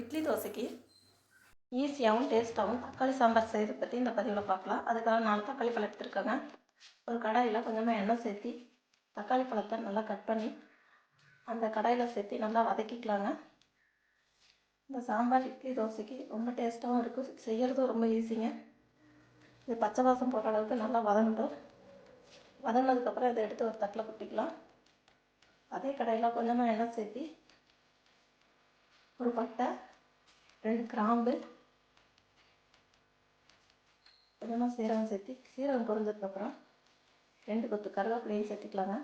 இட்லி தோசைக்கு ஈஸியாகவும் டேஸ்ட்டாகவும் தக்காளி சாம்பார் செய்கிறத பற்றி இந்த பதிவில் பார்க்கலாம் அதுக்காக நான் தக்காளி பழம் எடுத்துருக்கேங்க. ஒரு கடாயில் கொஞ்சமாக எண்ணெய் சேர்த்தி தக்காளி பழத்தை நல்லா கட் பண்ணி அந்த கடாயில் சேர்த்து நல்லா வதக்கிக்கலாங்க. இந்த சாம்பார் இட்லி தோசைக்கு ரொம்ப டேஸ்ட்டாகவும் இருக்கும். செய்கிறதும் ரொம்ப ஈஸிங்க. இது பச்சை வாசம் போகிற அளவுக்கு நல்லா வதங்கட்டும். வதங்கினதுக்கப்புறம் இதை எடுத்து ஒரு தட்டில் கொட்டிக்கலாம். அதே கடையில் கொஞ்சமாக எண்ணெய் சேர்த்தி ஒரு பட்டை ரெண்டு கிராம்பு கொஞ்சமாக சீரகம் சேர்த்தி சீரகம் பொரிஞ்சதுக்கப்புறம் ரெண்டு கொத்து கருவேப்பிலையும் சேர்த்திக்கலாங்க.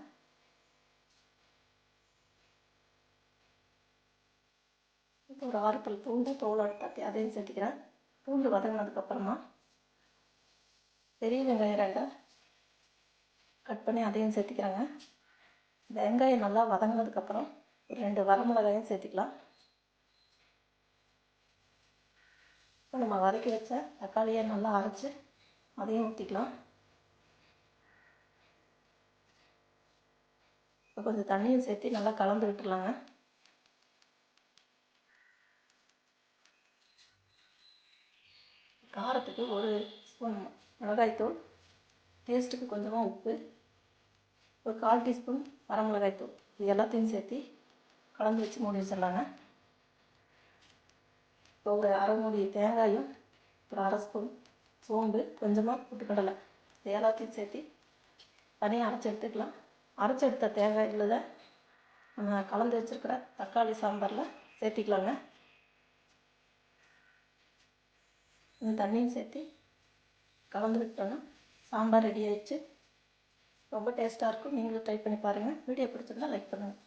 இப்போ ஒரு ஆறு பல் பூண்டு தோலோட தட்டி அதையும் சேர்த்திக்கிறேன். பூண்டு வதங்கினதுக்கப்புறமா பெரிய வெங்காயம் ரெண்டை கட் பண்ணி அதையும் சேர்த்திக்கிறேங்க. வெங்காயம் நல்லா வதங்கினதுக்கப்புறம் ஒரு ரெண்டு வரமிளகாயும் சேர்த்திக்கலாம். இப்போ நம்ம வதக்கி வச்ச தக்காளியை நல்லா அரைச்சி அதையும் ஊற்றிக்கலாம் இப்போ கொஞ்சம் தண்ணியும் சேர்த்து நல்லா கலந்து விட்டுடலாங்க. காரத்துக்கு ஒரு ஸ்பூன் மிளகாய்த்தூள் டேஸ்ட்டுக்கு கொஞ்சமாக உப்பு ஒரு கால் டீஸ்பூன் வரமிளகாய்த்தூள் இது எல்லாத்தையும் சேர்த்து கலந்து வச்சு மூடி வச்சிடலாங்க. ஒரு அரை மூடி தேங்காயும் ஒரு அரை ஸ்பூன் சோம்பு கொஞ்சமாக புட்டுக்கடலை இது எல்லாத்தையும் சேர்த்து தனியாக அரைச்சி எடுத்துக்கலாம். அரைச்சி எடுத்த தேங்காய் தான் நம்ம கலந்து வச்சுருக்கிற தக்காளி சாம்பாரில் சேர்த்திக்கலாங்க. இந்த தண்ணியும் சேர்த்து கலந்து விட்டோன்னா சாம்பார் ரெடி ஆயிடுச்சு. ரொம்ப டேஸ்ட்டாக இருக்கும். நீங்களும் ட்ரை பண்ணி பாருங்கள் வீடியோ பிடிச்சிருந்தா லைக் பண்ணுங்கள்